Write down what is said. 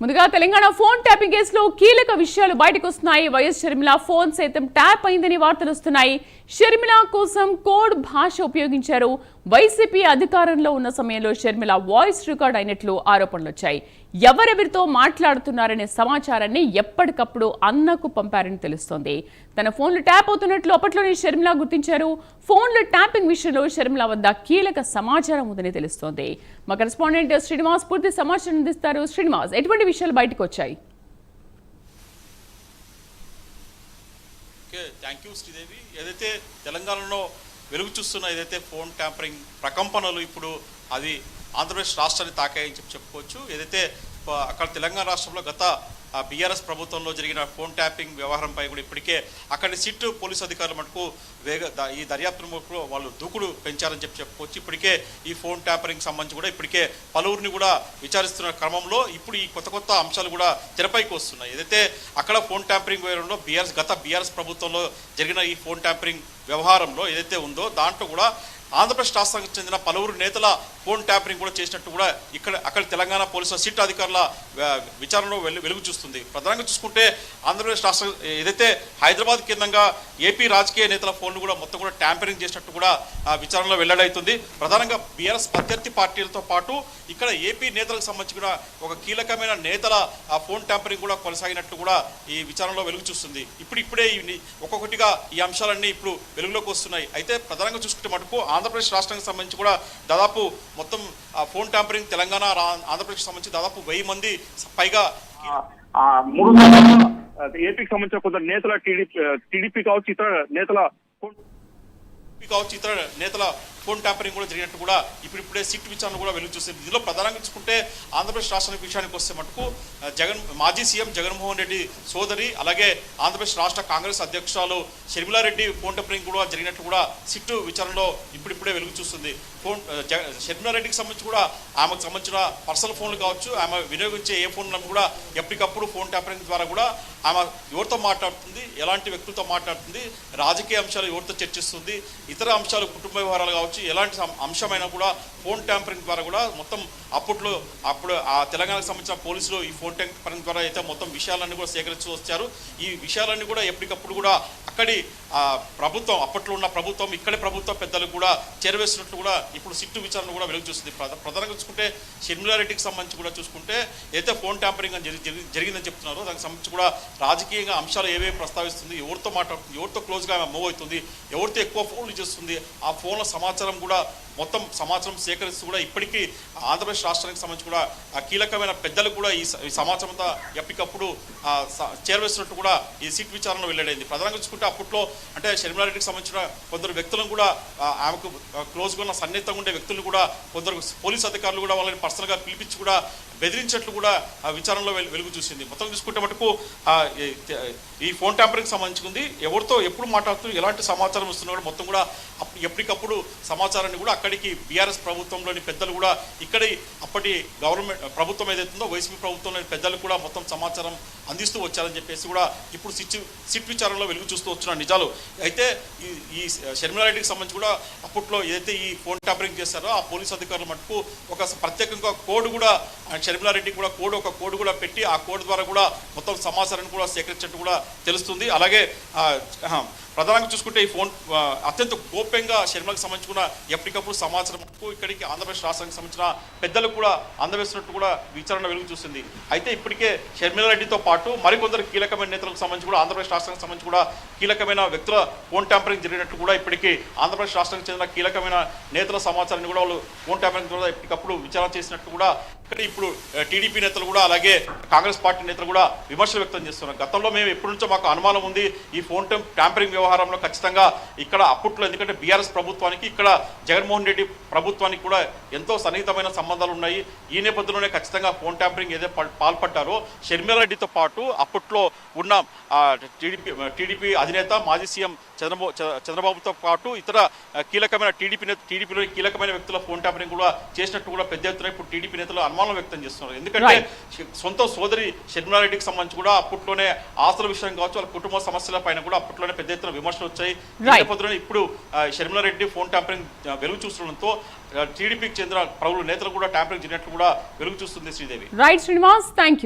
ముందుగా Telangana phone tapping కేసులో కీలక విషయాలు బయటకు వస్తున్నాయి వైఎస్ షర్మిల ఫోన్ సైతం ట్యాప్ అయిందని వార్తలు వస్తున్నాయి. షర్మిల కోసం కోడ్ భాష ఉపయోగించారు. వైసీపీ అధికారంలో ఉన్న సమయంలో షర్మిల వాయిస్ రికార్డ్ అయినట్లు ఆరోపణలు వచ్చాయి. ఎవరెవరితో మాట్లాడుతున్నారనే సమాచారాన్ని ఎప్పటికప్పుడు అన్నకు పంపారని తెలుస్తోంది. తన ఫోన్లు ట్యాప్ అవుతున్నట్లు అప్పట్లోనే షర్మిల గుర్తించారు. ఫోన్లు ట్యాపింగ్ విషయంలో షర్మిల వద్ద కీలక సమాచారం ఉందని తెలుస్తోంది. మా కరెస్పాండెంట్ శ్రీనివాస్ పూర్తి సమాచారం అందిస్తారు. శ్రీనివాస్ ఎటువంటి విషయాలు బయటకు వచ్చాయి. Okay thank you Sridevi. ఏదైతే తెలంగాణలో వెలుగు చూస్తున్న ఏదైతే ఫోన్ ట్యాంపరింగ్ ప్రకంపనలు ఇప్పుడు అది ఆంధ్రప్రదేశ్ రాష్ట్రాన్ని తాకాయని చెప్పి చెప్పుకోవచ్చు. ఏదైతే అక్కడ తెలంగాణ రాష్ట్రంలో గత బీఆర్ఎస్ ప్రభుత్వంలో జరిగిన ఫోన్ ట్యాపింగ్ వ్యవహారంపై కూడా ఇప్పటికే అక్కడి సిట్ పోలీసు అధికారులు మటుకు వేగ ఈ దర్యాప్తు మటుకు వాళ్ళు దూకుడు పెంచారని చెప్పి చెప్పుకోవచ్చు. ఇప్పటికే ఈ ఫోన్ ట్యాపరింగ్ సంబంధించి కూడా ఇప్పటికే పలువురిని కూడా విచారిస్తున్న క్రమంలో ఇప్పుడు ఈ కొత్త కొత్త అంశాలు కూడా తెరపైకి వస్తున్నాయి. ఏదైతే అక్కడ ఫోన్ ట్యాంపరింగ్ వ్యవహారంలో బీఆర్ఎస్ గత బీఆర్ఎస్ ప్రభుత్వంలో జరిగిన ఈ ఫోన్ ట్యాంపరింగ్ వ్యవహారంలో ఏదైతే ఉందో దాంట్లో కూడా ఆంధ్రప్రదేశ్ రాష్ట్రానికి చెందిన పలువురు నేతల ఫోన్ ట్యాంపరింగ్ కూడా చేసినట్టు కూడా ఇక్కడ అక్కడ తెలంగాణ పోలీసుల సిట్ అధికారుల విచారణలో వెలు వెలుగు చూస్తుంది. ప్రధానంగా చూసుకుంటే ఆంధ్రప్రదేశ్ రాష్ట్రం ఏదైతే హైదరాబాద్ కేంద్రంగా ఏపీ రాజకీయ నేతల ఫోన్లు కూడా మొత్తం కూడా ట్యాంపరింగ్ చేసినట్టు కూడా ఆ విచారణలో వెల్లడవుతుంది ప్రధానంగా బీఆర్ఎస్ ప్రత్యర్థి పార్టీలతో పాటు ఇక్కడ ఏపీ నేతలకు సంబంధించి కూడా ఒక కీలకమైన నేతల ఫోన్ ట్యాంపరింగ్ కూడా కొనసాగినట్టు కూడా ఈ విచారణలో వెలుగు చూస్తుంది. ఇప్పుడు ఇప్పుడే ఇవి ఒక్కొక్కటిగా ఈ అంశాలన్నీ ఇప్పుడు వెలుగులోకి వస్తున్నాయి. అయితే ప్రధానంగా చూసుకుంటే మటుకు ఆంధ్రప్రదేశ్ రాష్ట్రానికి సంబంధించి కూడా దాదాపు మొత్తం ఫోన్ ట్యాంపరింగ్ తెలంగాణ ఆంధ్రప్రదేశ్ సంబంధించి దాదాపు వెయ్యి మంది పైగా మూడు ఏపీకి సంబంధించిన కొందరు నేతల టీడీపీ టీడీపీ కావచ్చు ఇతర నేతల కావచ్చు ఇతర నేతల ఫోన్ ట్యాంపరింగ్ కూడా జరిగినట్టు కూడా ఇప్పుడిప్పుడే సిట్ విచారణ కూడా వెలుగు చూస్తుంది ఇందులో ప్రధానంగా చూసుకుంటే ఆంధ్రప్రదేశ్ రాష్ట్రానికి విషయానికి వస్తే మటుకు జగన్ మాజీ సీఎం జగన్మోహన్ రెడ్డి సోదరి అలాగే ఆంధ్రప్రదేశ్ రాష్ట్ర కాంగ్రెస్ అధ్యక్షురాలు షర్మిలారెడ్డి ఫోన్ ట్యాంపరింగ్ కూడా జరిగినట్టు కూడా సిట్ విచారణలో ఇప్పుడిప్పుడే వెలుగు చూస్తుంది. ఫోన్ షర్మిలారెడ్డికి సంబంధించి కూడా ఆమెకు సంబంధించిన పర్సనల్ ఫోన్లు కావచ్చు ఆమె వినియోగించే ఏ ఫోన్లను కూడా ఎప్పటికప్పుడు ఫోన్ ట్యాంపరింగ్ ద్వారా కూడా ఆమె ఎవరితో మాట్లాడుతుంది ఎలాంటి వ్యక్తులతో మాట్లాడుతుంది రాజకీయ అంశాలు ఎవరితో చర్చిస్తుంది ఇతర అంశాలు కుటుంబ వ్యవహారాలు కావచ్చు ఎలాంటి అంశమైనా కూడా ఫోన్ ట్యాంపరింగ్ ద్వారా కూడా మొత్తం అప్పట్లో అప్పుడు ఆ తెలంగాణకు సంబంధించిన పోలీసులు ఈ ఫోన్ ట్యాంపరింగ్ ద్వారా అయితే మొత్తం విషయాలన్నీ కూడా సేకరించి వచ్చారు. ఈ విషయాలన్నీ కూడా ఎప్పటికప్పుడు కూడా అక్కడి ప్రభుత్వం అప్పట్లో ఉన్న ప్రభుత్వం ఇక్కడి ప్రభుత్వ పెద్దలకు కూడా చేరవేసినట్లు కూడా ఇప్పుడు సిట్టు విచారణ కూడా వెలుగు చూస్తుంది. ప్రధానంగా చూసుకుంటే షర్మిలారెడ్డికి సంబంధించి కూడా చూసుకుంటే అయితే ఫోన్ ట్యాంపరింగ్ అని జరి- జరిగిందని చెప్తున్నారు దానికి సంబంధించి కూడా రాజకీయంగా అంశాలు ఏవేవి ప్రస్తావిస్తుంది ఎవరితో మాట్లాడుతుంది ఎవరితో క్లోజ్గా మూవ్ అవుతుంది ఎవరితో ఎక్కువ ఫోన్లు చేస్తుంది ఆ ఫోన్ల సమాచారం కూడా మొత్తం సమాచారం సేకరిస్తూ కూడా ఇప్పటికీ ఆంధ్రప్రదేశ్ రాష్ట్రానికి సంబంధించి కూడా ఆ కీలకమైన పెద్దలు కూడా ఈ సమాచారం అంతా ఎప్పటికప్పుడు చేరవేసినట్టు కూడా ఈ సిట్ విచారణ వెల్లడైంది. ప్రధానంగా చూసుకుంటే అప్పట్లో అంటే షర్మిలారెడ్డికి సంబంధించిన కొందరు వ్యక్తులను కూడా ఆమెకు క్లోజ్గా ఉన్న సన్నిహితంగా ఉండే వ్యక్తులను కూడా కొందరు పోలీస్ అధికారులు కూడా వాళ్ళని పర్సనల్గా పిలిపించి కూడా బెదిరించినట్లు కూడా ఆ విచారణలో వెలు- వెలుగు చూసింది. మొత్తం చూసుకుంటే మటుకు ఈ- ఫోన్ ట్యాంపరింగ్ సంబంధించుకుంది ఎవరితో ఎప్పుడు మాట్లాడుతూ ఎలాంటి సమాచారం వస్తున్నా మొత్తం కూడా ఎప్పటికప్పుడు సమాచారాన్ని కూడా అక్కడికి బీఆర్ఎస్ ప్రభుత్వంలోని పెద్దలు కూడా ఇక్కడి అప్పటి గవర్నమెంట్ ప్రభుత్వం ఏదైతుందో వైసీపీ ప్రభుత్వంలోని పెద్దలు కూడా మొత్తం సమాచారం అందిస్తూ వచ్చారని చెప్పేసి కూడా ఇప్పుడు సిట్ సిట్ విచారణలో వెలుగు చూస్తూ వచ్చిన నిజాలు. అయితే ఈ ఈ షర్మిలారెడ్డికి సంబంధించి కూడా అప్పట్లో ఏదైతే ఈ ఫోన్ ట్యాంపరింగ్ చేస్తారో ఆ పోలీస్ అధికారులు మటుకు ఒక ప్రత్యేకంగా కోడ్ కూడా ఆ షర్మిలారెడ్డి కూడా కోడ్ ఒక కోడ్ కూడా పెట్టి ఆ కోడ్ ద్వారా కూడా మొత్తం సమాచారాన్ని కూడా సేకరించినట్టు కూడా తెలుస్తుంది. అలాగే ప్రధానంగా చూసుకుంటే ఈ ఫోన్ అత్యంత గోప్యంగా శర్మలకు సంబంధించిన ఎప్పటికప్పుడు సమాచారం ఇక్కడికి ఆంధ్రప్రదేశ్ రాష్ట్రానికి సంబంధించిన పెద్దలు కూడా అందవేస్తున్నట్టు కూడా విచారణ వెలుగు చూసింది అయితే ఇప్పటికే షర్మిలారెడ్డితో పాటు మరికొందరు కీలకమైన నేతలకు సంబంధించి కూడా ఆంధ్రప్రదేశ్ రాష్ట్రానికి సంబంధించి కూడా కీలకమైన వ్యక్తుల ఫోన్ ట్యాంపరింగ్ జరిగినట్టు కూడా ఇప్పటికీ ఆంధ్రప్రదేశ్ రాష్ట్రానికి చెందిన కీలకమైన నేతల సమాచారాన్ని కూడా వాళ్ళు ఫోన్ ట్యాంపరింగ్ ద్వారా ఎప్పటికప్పుడు విచారణ చేసినట్టు కూడా ఇప్పుడు టీడీపీ నేతలు కూడా అలాగే కాంగ్రెస్ పార్టీ నేతలు కూడా విమర్శలు వ్యక్తం చేస్తున్నారు. గతంలో మేము ఎప్పటి నుంచో మాకు అనుమానం ఉంది ఈ ఫోన్ ట్యాం- ట్యాంపరింగ్ వ్యవహారంలో ఖచ్చితంగా ఇక్కడ అప్పట్లో ఎందుకంటే బీఆర్ఎస్ ప్రభుత్వానికి ఇక్కడ జగన్మోహన్ రెడ్డి ప్రభుత్వానికి కూడా ఎంతో సన్నిహితమైన సంబంధాలు ఉన్నాయి. ఈ నేపథ్యంలోనే ఖచ్చితంగా ఫోన్ ట్యాంపరింగ్ ఏదైతే పాల్పడ్డారో షర్మిలారెడ్డితో పాటు అప్పట్లో ఉన్న టీడీపీ టీడీపీ అధినేత మాజీ సీఎం చంద్రబాబు చంద్రబాబుతో పాటు ఇతర కీలకమైన టీడీపీ టీడీపీలో కీలకమైన వ్యక్తుల ఫోన్ ట్యాంపరింగ్ కూడా చేసినట్టు కూడా పెద్ద ఎత్తున ఇప్పుడు టీడీపీ నేతలు అనుమానం వ్యక్తం చేస్తున్నారు. ఎందుకంటే సొంత సోదరి షర్మిలారెడ్డికి సంబంధించి కూడా అప్పట్లోనే ఆస్తుల విషయం కావచ్చు వాళ్ళ కుటుంబ సమస్యల పైన కూడా అప్పట్లోనే పెద్ద ఎత్తున విమర్శలు వచ్చాయి. ఇప్పుడు షర్మిలారెడ్డి ఫోన్ ట్యాంపరింగ్ వెలుగు చూస్తుండడంతో టీడీపీకి చెందిన ప్రముఖ నేతలు కూడా ట్యాంపరింగ్ జరిగినట్లు కూడా వెలుగు చూస్తుంది శ్రీదేవి. Right Srinivas thank